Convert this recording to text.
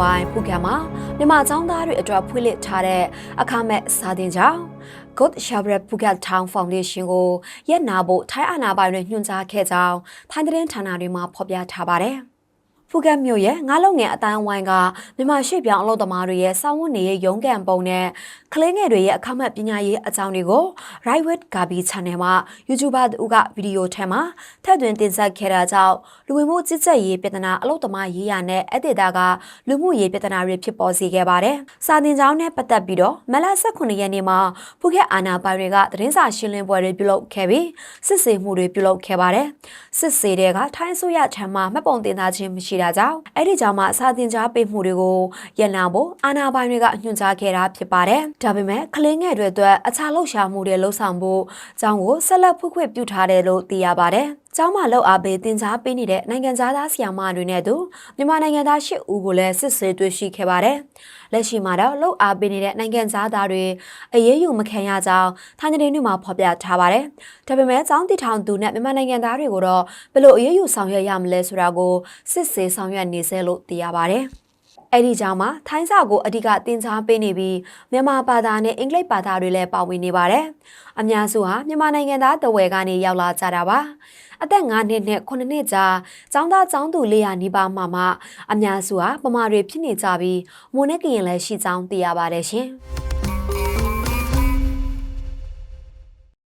ပိုင်းဖူခံမှာမြန်မာចောင်းသားတွေအတွက်ဖွင့်လှစ်ထားတဲ့အခမဲ့စာသင်ကျောင်း Good Shepherd Phuket Town Foundation ကိုရက်နာဖို့ထိုင်းအာဏာပိုင်တွေညွှန်ကြားခဲ့ကြောင်းထိုင်းသတင်းဌာနတွေမှာဖော်ပြထားပါတယ်။ ဖူကတ်မြို့ရဲ့ငါးလုံးငယ်အတိုင်းအဝိုင်းကမြန်မာရွှေ့ပြောင်းအလုပ်သမားတွေရဲ့စောင်းဝတ်နေရေးရုံးကန်ပုံနဲ့ကလေးငယ်တွေရဲ့အခမဲ့ပညာရေးအကြောင်းတွေကို Right with Gabi Channel မှာ YouTuber တူကဗီဒီယိုထဲမှာထည့်သွင်းတင်ဆက်ခဲ့တာကြောင့်လူဝင်မှုကြီးကြပ်ရေးပြည်ထနာအလုပ်သမားရေးရာနဲ့အဒေတာကလူမှုရေးပြည်ထနာတွေဖြစ်ပေါ်စေခဲ့ပါတယ်။စာတင်ကြောင်းနဲ့ပတ်သက်ပြီးတော့မလ18ရက်နေ့မှာဖူကက်အာနာပိုင်တွေကသတင်းစာရှင်းလင်းပွဲတွေပြုလုပ်ခဲ့ပြီးစစ်ဆေးမှုတွေပြုလုပ်ခဲ့ပါတယ်။စစ်ဆေးတဲ့ကထိုင်းဆိုရထံမှမှတ်ပုံတင်သားခြင်းမရှိတာကြောင့်အဲ့ဒီကြောင့်မှစာတင်ကြားပေးမှုတွေကိုရန်နာဖို့အာနာပိုင်တွေကညွှန်ကြားခဲ့တာဖြစ်ပါတယ်။ဒါပေမဲ့ကလေးငယ်တွေအတွက်အခြားလှုပ်ရှားမှုတွေလှုပ်ဆောင်ဖို့အကြောင်းကိုဆက်လက်ဖွင့်ခွင့်ပြုထားတယ်လို့သိရပါတယ်။ ကျောင်းမှာလောက်အားပေးတင် जा ပေးနေတဲ့နိုင်ငံသားဆီယာမတွေနဲ့အတူမြန်မာနိုင်ငံသား၈ဦးကိုလည်းစစ်ဆေးတွေ့ရှိခဲ့ပါတယ်။လက်ရှိမှာတော့လောက်အားပေးနေတဲ့နိုင်ငံသားတွေအရေးယူမခံရကြောင်းထိုင်းသတင်းတွေမှာဖော်ပြထားပါတယ်။ဒါပေမဲ့ကျောင်းတည်ထောင်သူနဲ့မြန်မာနိုင်ငံသားတွေကိုတော့ဘယ်လိုအရေးယူဆောင်ရွက်ရမလဲဆိုတာကိုစစ်ဆေးဆောင်ရွက်နေစေလို့သိရပါတယ်။ အဲ့ဒီကြောင့်မှထိုင်းစာကိုအဓိကတင် जा ပေးနေပြီးမြန်မာဘာသာနဲ့အင်္ဂလိပ်ဘာသာတွေလည်းပါဝင်နေပါတယ်။အများစုဟာမြန်မာနိုင်ငံသားတဝယ်ကနေရောက်လာကြတာပါ။အသက်9နှစ်နဲ့9နှစ်ကြာចောင်းသားចောင်းသူ400နီးပါးမှမှအများစုဟာပမာတွေဖြစ်နေကြပြီးမိုးနဲ့ကရင်လည်းရှိကြောင်းသိရပါတယ်ရှင်။